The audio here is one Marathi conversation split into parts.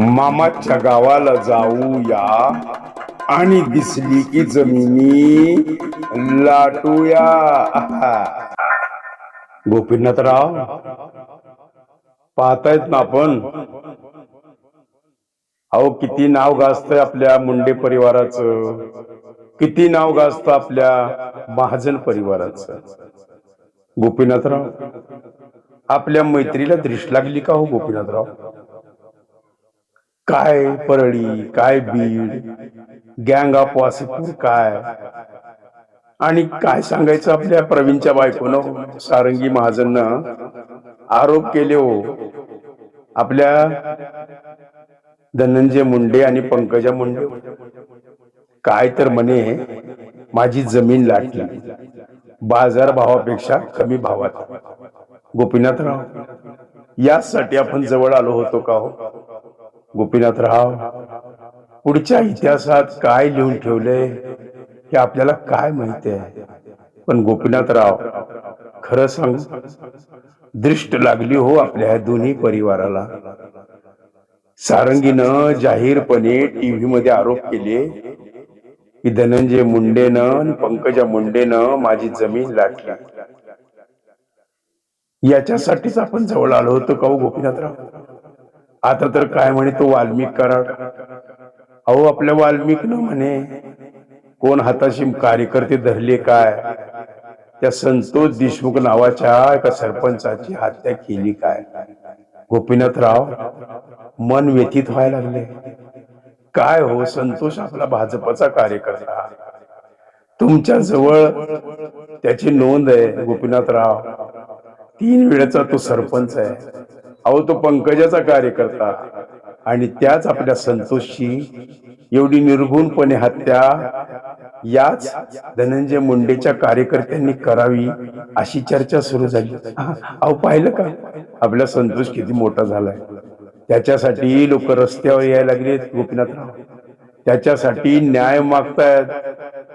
मामाच्या गावाला जाऊया आणि दिसली की जमिनी लाटूया गोपीनाथराव पाहतायत ना आपण? अहो किती नाव गाजतंय आपल्या मुंडे परिवाराचं. किती नाव गाजतं आपल्या महाजन परिवाराचं. गोपीनाथराव आपल्या मैत्रीला दृष्ट लागली का हो गोपीनाथराव काय परळी काय बीड गँग ऑफ वासेपूर काय? आणि काय सांगायचं आपल्या प्रवीणच्या बायकोनं? सारंगी महाजननं आरोप केले हो. आपल्या धनंजय मुंडे आणि पंकजा मुंडे. काय तर म्हणे माझी जमीन लाटली. बाजार भावापेक्षा कमी भावात. गोपीनाथराव यासाठी आपण जवळ आलो होतो का हो? गोपीनाथराव पुढच्या इतिहासात काय लिहून ठेवले हे आपल्याला काय माहिती आहे? पण गोपीनाथराव खरं सांग दृष्ट लागली हो आपल्या दोन्ही परिवाराला. सारंगीनं जाहीरपणे टीव्ही मध्ये आरोप केले की धनंजय मुंडेनं आणि पंकजा मुंडेनं माझी जमीन लाटली. याच्यासाठीच आपण जवळ आलो होतो का हो, गोपीनाथराव आता तर काय म्हणे तो वाल्मिक कराड अहो आपल्या वाल्मिक न म्हणे कोण हाताशी कार्यकर्ते धरले काय? त्या संतोष देशमुख नावाच्या एका सरपंचाची हत्या केली काय? गोपीनाथराव मन व्यथित व्हायला लागले. काय हो संतोष आपला भाजपचा कार्यकर्ता? तुमच्या जवळ त्याची नोंद आहे गोपीनाथराव. तीन वेळेचा तो सरपंच आहे. अहो तो पंकजाचा कार्यकर्ता. आणि त्याच आपल्या संतोषची एवढी निर्गुणपणे हत्या याच धनंजय मुंडेच्या कार्यकर्त्यांनी करावी अशी चर्चा सुरू झाली. अहो पाहिलं का? आपला संतोष किती मोठा झालाय. त्याच्यासाठी लोक रस्त्यावर यायला लागलेत गोपीनाथराव. त्याच्यासाठी न्याय मागतायत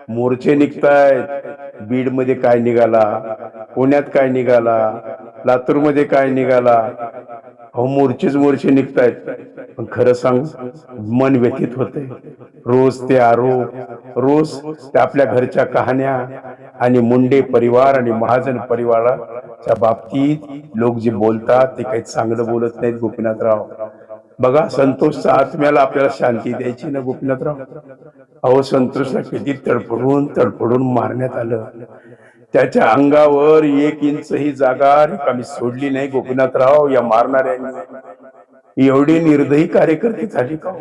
मोर्चे निघतायत. बीडमध्ये काय निघाला? पुण्यात काय निघाला? लातूरमध्ये काय निघाला? अहो मोर्चेच मोर्चे निघतायत. पण खरं सांग मन व्यथित होते रोज ते आरोप रोज ते आपल्या घरच्या कहाण्या आणि मुंडे परिवार आणि महाजन परिवाराच्या बाबतीत लोक जे बोलतात ते काही चांगलं बोलत नाहीत गोपीनाथराव. बघा संतोषच्या आत्म्याला आपल्याला शांती द्यायची ना गोपीनाथराव? अहो संतोषला किती तडफडून तडफडून मारण्यात आलं. त्याच्या अंगावर एक इंच ही जागा रिकामी सोडली नाही. गोपीनाथराव या मारणाऱ्यांनी. एवढी निर्दयी कार्यकर्ते झाली का हो?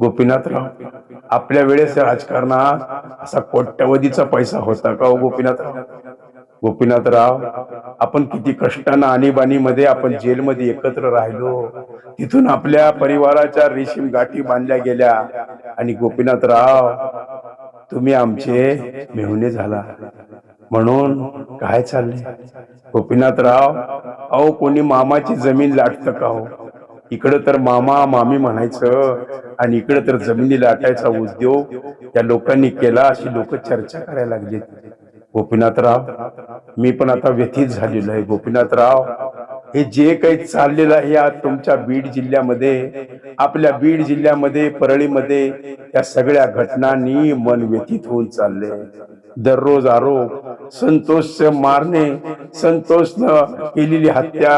गोपीनाथराव आपल्या वेळेस राजकारणात असा कोट्यवधीचा पैसा होता का हो गोपीनाथराव? गोपीनाथराव आपण किती कष्टानं आणीबाणीमध्ये आपण जेलमध्ये एकत्र राहिलो. तिथून आपल्या परिवाराच्या रेशीम गाठी बांधल्या गेल्या. आणि गोपीनाथराव तुम्ही आमचे मेहुणे झाला. म्हणून काय चाललंय? गोपीनाथराव अहो कोणी मामाची जमीन लाटतं का हो? इकडं तर मामा मामी म्हणायचं आणि इकडं तर जमिनी लाटायचा उद्योग त्या लोकांनी केला अशी लोक चर्चा करायला लागली गोपीनाथराव मी पण आता व्यथित झालेलो आहे. गोपीनाथराव हे जे काही चाललेलं आहे आज तुमच्या बीड जिल्ह्यामध्ये आपल्या बीड जिल्ह्यामध्ये परळीमध्ये या सगळ्या घटनांनी मन व्यथित होऊन चालले दररोज आरोप संतोष मारणे संतोष केलेली हत्या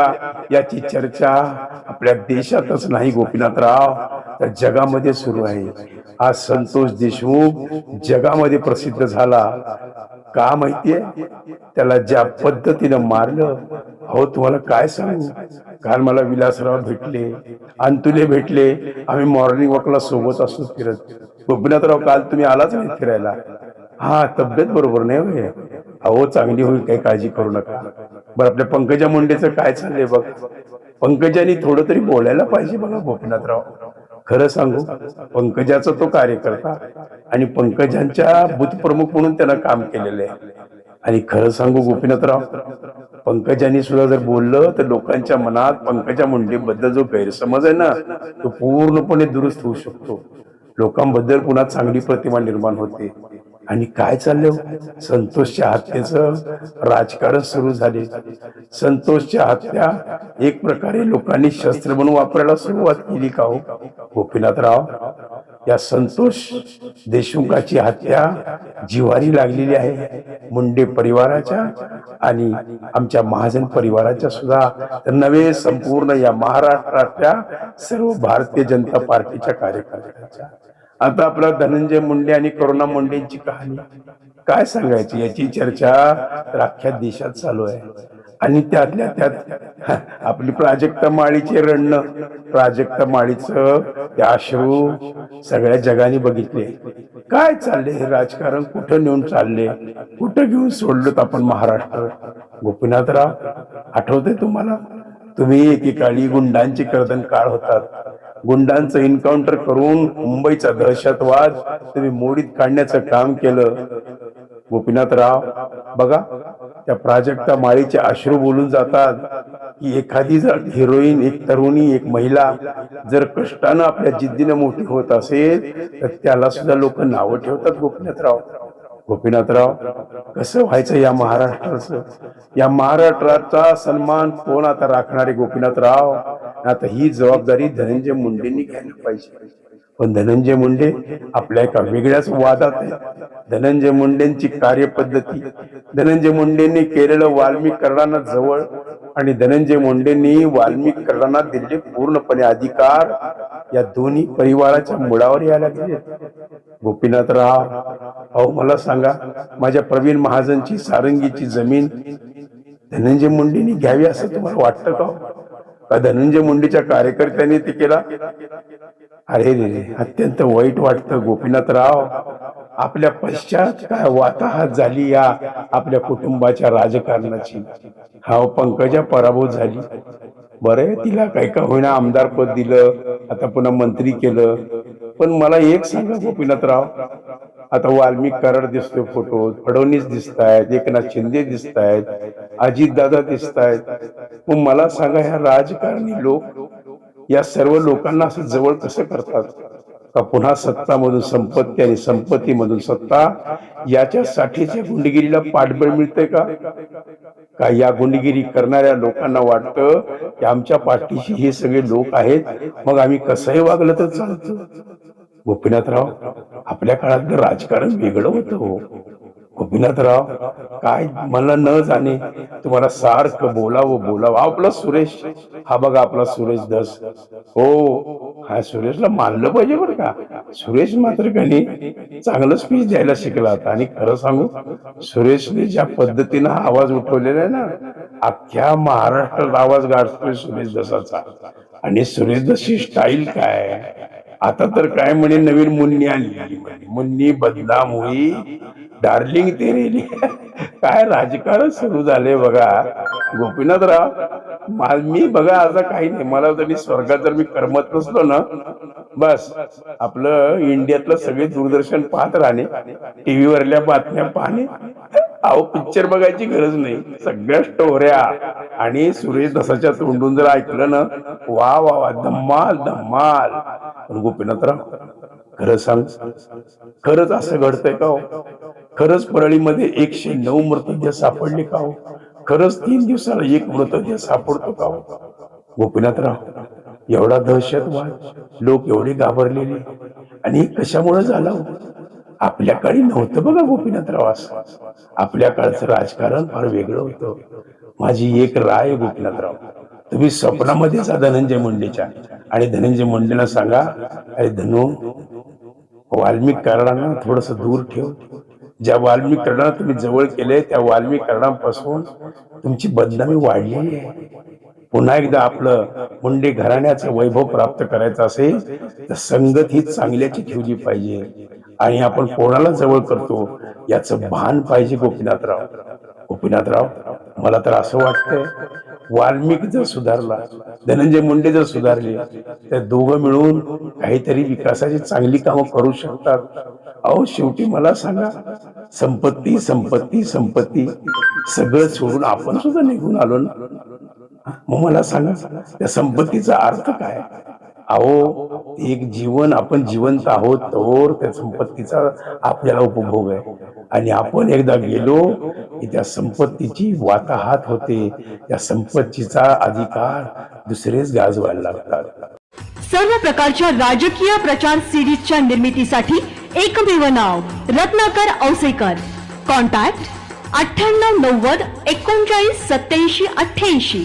याची चर्चा आपल्या देशातच नाही गोपीनाथराव तर जगामध्ये सुरू आहे. आज संतोष देशमुख जगामध्ये प्रसिद्ध झाला. का माहितीये? त्याला ज्या पद्धतीनं मारलं हो तुम्हाला काय सांगू? काल मला विलासराव भेटले अंतुले भेटले आम्ही मॉर्निंग वॉकला सोबत असतो फिरत. गोपीनाथराव काल तुम्ही आलाच नाही फिरायला. हा तब्येत बरोबर नाही होय. अहो चांगली होईल काही काळजी करू नका. बरं आपल्या पंकजा मुंडेचं काय चाललंय बघ. पंकजानी थोडं तरी बोलायला पाहिजे बघा गोपीनाथराव. खरं सांगू पंकजाचा तो कार्यकर्ता आणि पंकजांच्या बुथप्रमुख म्हणून त्यानं काम केलेलं आहे. आणि खरं सांगू गोपीनाथराव पंकजांनी सुद्धा जर बोललं तर लोकांच्या मनात पंकजा मुंडेबद्दल जो गैरसमज आहे ना तो पूर्णपणे दुरुस्त होऊ शकतो. लोकांबद्दल पुन्हा चांगली प्रतिमा निर्माण होते. आणि काय चाललंय हो? संतोषच्या हत्येचं राजकारण सुरू झाले. संतोषच्या हत्या एक प्रकारे लोकांनी शस्त्र म्हणून वापरायला सुरुवात केली का हो? गोपीनाथराव या संतोष देशमुखाची हत्या जिवारी लागलेली आहे. मुंडे परिवाराच्या आणि आमच्या महाजन परिवाराच्या सुद्धा तर नव्हे संपूर्ण या महाराष्ट्रातल्या सर्व भारतीय जनता पार्टीच्या कार्यकर्त्यांच्या. आता आपला धनंजय मुंडे आणि करुणा मुंडेंची कहाणी काय सांगायची याची चर्चा तर अख्ख्या देशात चालू आहे. आणि त्यातल्या त्यात आपली प्राजक्ता माळीचे रणनं प्राजक्ता माळीचं ते अश्रू सगळ्या जगाने बघितले. काय चालले हे राजकारण? कुठं नेऊन चालले कुठं घेऊन सोडलोत आपण महाराष्ट्र? गोपीनाथराव आठवते तुम्हाला? तुम्ही एकेकाळी गुंडांची कर्दन काळ होतात. गुंडांचं एन्काउंटर करून मुंबईचा दहशतवाद तुम्ही मोडीत काढण्याचं काम केलं. गोपीनाथराव बघा त्या प्राजक्ता माळीचे अश्रू बोलून जातात की एखादी जर हिरोईन एक तरुणी एक महिला जर कष्टानं आपल्या जिद्दीनं मोठी होत असेल तर त्याला सुद्धा लोक नावं ठेवतात गोपीनाथराव. गोपीनाथराव कसं व्हायचं या महाराष्ट्राचं? या महाराष्ट्राचा सन्मान कोण आता राखणारे गोपीनाथराव? आता ही जबाबदारी धनंजय मुंडेंनी घ्यायला पाहिजे. पण धनंजय मुंडे आपल्या एका वेगळ्याच वादात आहे धनंजय मुंडेंची कार्यपद्धती धनंजय मुंडेंनी केलेलं वाल्मिकीकरणांना जवळ आणि धनंजय मुंडेंनी वाल्मिकीकरणांना दिलेले पूर्णपणे अधिकार या दोन्ही परिवाराच्या मुळावर यायला गेले गोपीनाथराव अहो मला सांगा माझ्या प्रवीण महाजनची सारंगीची जमीन धनंजय मुंडेंनी घ्यावी असं तुम्हाला वाटतं का हो? का धनंजय मुंडेच्या कार्यकर्त्यांनी ते केला? अरे रे रे अत्यंत वाईट वाटतं गोपीनाथराव आपल्या पश्चात काय वाताहत झाली या आपल्या कुटुंबाच्या राजकारणाची? हा पंकजा पराभूत झाली. बरं तिला काय का होईना आमदार पद दिलं आता पुन्हा मंत्री केलं. पण मला एक सांगा गोपीनाथराव आता वाल्मिक कराड दिसतोय फोटो फडणवीस दिसत आहेत एकनाथ शिंदे दिसत आहेत अजितदादा दिसत आहेत मग मला सांगा ह्या राजकारणी लोक या सर्व लोकांना असं जवळ कसं करतात? का पुन्हा सत्तामधून संपत्ती आणि संपत्तीमधून सत्ता याच्यासाठीच्या गुंडगिरीला पाठबळ मिळते का? का या गुंडगिरी करणाऱ्या लोकांना वाटतं की आमच्या पाठीशी हे सगळे लोक आहेत मग आम्ही कसंही वागलं तर चालतं? गोपीनाथराव आपल्या काळातलं राजकारण वेगळं होतं हो. विनाथराव काय मला न जाणे तुम्हाला सारखं बोलावं बोलावं. आपला सुरेश हा बघा आपला सुरेश दस हो हा सुरेशला मानलं पाहिजे बरं का. सुरेश मात्र कणी चांगलं स्पीच द्यायला शिकला होता. आणि खरं सांगू सुरेशने ज्या पद्धतीनं हा आवाज उठवलेला आहे ना अख्ख्या महाराष्ट्रात आवाज गाठतोय सुरेश दसाचा आणि सुरेश दशी स्टाईल काय? आता तर काय म्हणे नवीन मुन्नी आली मुन्नी बदनाम होई. डार्लिंग तेरेली काय राजकारण सुरू झाले बघा. गोपीनाथराव मा- मी बघा आता काही नाही. मला तरी स्वर्गात जर मी करमत नसलो ना बस. आपलं इंडियातलं सगळे दूरदर्शन पाहत राहणे. टीव्ही वरल्या बातम्या पाहणे. अहो पिक्चर बघायची गरज नाही. सगळ्या स्टोऱ्या आणि सुरेश दसाच्या तोंडून जर ऐकलं ना वा वा वा. धम्माल धम्माल. गोपीनाथराव खरं सांग खरंच असं घडतंय का हो? खरंच परळीमध्ये एकशे नऊ मृतदेह सापडले का हो? खरंच तीन दिवसाला एक मृतदेह सापडतो का हो? गोपीनाथराव एवढा दहशतवाद लोक एवढे घाबरलेले. आणि कशामुळे झाला हो? आपल्या काळी नव्हतं बघा गोपीनाथराव असं. आपल्या काळचं राजकारण फार वेगळं होतं. माझी एक राय गोपीनाथराव तुम्ही स्वप्नामध्येच धनंजय मुंडेच्या. आणि धनंजय मुंडेला सांगा अरे धनु वाल्मिक कारणांना थोडस दूर ठेव. ज्या वाल्मिक करणाला तुम्ही जवळ केले त्या वाल्मिक करणापासून तुमची बदनामी वाढलेली आहे. पुन्हा एकदा आपलं मुंडे घराण्याचं वैभव प्राप्त करायचं असेल तर संगत ही चांगल्याची ठेवली पाहिजे. आणि आपण कोणाला जवळ करतो याचं भान पाहिजे गोपीनाथराव. गोपीनाथराव मला तर असं वाटतंय वाल्मिक जर सुधारला धनंजय मुंडे जर सुधारले तर दोघं मिळून काहीतरी विकासाची चांगली कामं करू शकतात. अहो शेवटी मला सांगा संपत्ती संपत्ती संपत्ती सगळं सोडून आपण सुद्धा निघून आलो ना? मग मला सांगा त्या संपत्तीचा अर्थ काय? अहो एक जीवन आपण जिवंत आहोत तर त्या संपत्तीचा आपल्याला उपभोग आहे. आणि आपण एकदा गेलो की त्या संपत्तीची वाताहात होते त्या संपत्तीचा अधिकार दुसरेच गाजवायला लागतात. सर्व प्रकारच्या राजकीय प्रचार सिरीजच्या निर्मितीसाठी एकमेव नाव रत्नाकर औसेकर. कॉन्टॅक्ट अठ्ठ्याण्णव नव्वद एकोणचाळीस सत्याऐंशी अठ्ठ्याऐंशी.